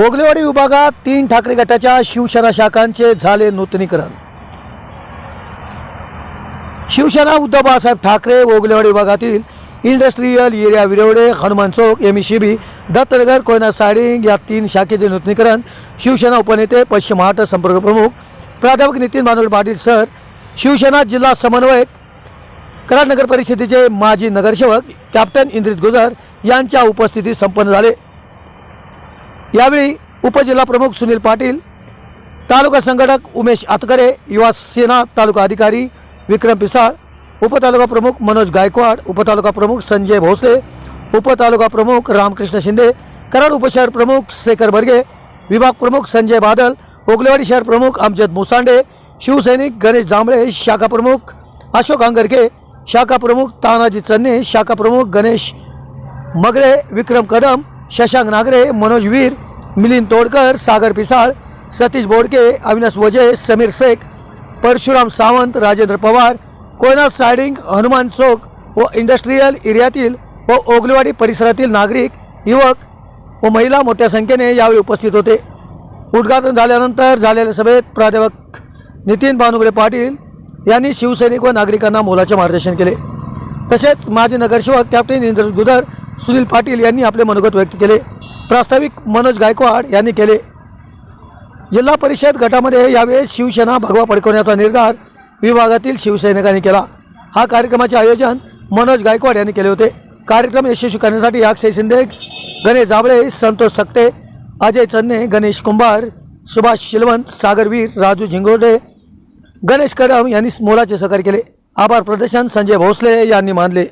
ओगलेवाडी विभागात तीन ठाकरे गटाच्या शिवसेना शाखांचे झाले नूतनीकरण. शिवसेना उद्धव बाळासाहेब ठाकरे ओगलेवाडी विभागातील industrial area Virwade Hanuman Chowk M Shibi Dattanagar Koyna siding या तीन शाखेचे नूतनीकरण शिवसेना उपनेते पश्चिम महाराष्ट्र संपर्क प्रमुख प्राध्यापक नितीन मानोर पाटील सर शिवसेना जिल्हा समन्वयक कराड नगर परिषदेचे माजी नगरसेवक कॅप्टन इंद्रित गुजर यांच्या उपस्थितीत संपन्न झाले. यावेळी उपजिल्हा प्रमुख सुनील पाटील तालुका संघटक उमेश आतकरे युवा सेना तालुका अधिकारी विक्रम पिसाळ उपतालुका प्रमुख मनोज गायकवाड उपतालुका प्रमुख संजय भोसले उपतालुका प्रमुख रामकृष्ण शिंदे कराड उपशहर प्रमुख शेखर बर्गे विभाग प्रमुख संजय बादल ओगलेवाडी शहर प्रमुख अमजद मुसांडे शिवसैनिक गणेश जांभळे शाखा प्रमुख अशोक आंगरके शाखा प्रमुख तानाजी चन्ने शाखा प्रमुख गणेश मगरे विक्रम कदम शशांक नागरे मनोज वीर मिलिंद तोडकर सागर पिसाळ सतीश बोडके अविनाश वजे समीर शेख परशुराम सावंत राजेंद्र पवार कोयना सायडिंग हनुमान चौक व इंडस्ट्रीयल एरियातील व ओगलेवाडी परिसरातील नागरिक युवक व महिला मोठ्या संख्येने यावेळी उपस्थित होते. उद्घाटन झाल्यानंतर झालेल्या सभेत प्राध्यापक नितीन भानुगडे पाटील यांनी शिवसैनिक व नागरिकांना मोलाचे मार्गदर्शन केले. तसेच माजी नगरसेवक कॅप्टन इंद्र गुदर सुनील पाटील यांनी आपले मनोगत व्यक्त केले. प्रास्ताविक मनोज गायकवाड यांनी केले. जिल्हा परिषद गटामध्ये यावेळेस शिवसेना भगवा पडकवण्याचा निर्धार विभागातील शिवसैनिकांनी केला. हा कार्यक्रमाचे आयोजन मनोज गायकवाड यांनी केले होते. कार्यक्रम यशस्वी करण्यासाठी अक्षय शिंदे गणेश जाबळे संतोष सकटे अजय चन्ने गणेश कुंभार सुभाष शिलवंत सागरवीर राजू झिंगोडे गणेश कदम यांनी मोलाचे सहकार्य केले. आभार प्रदर्शन संजय भोसले यांनी मानले.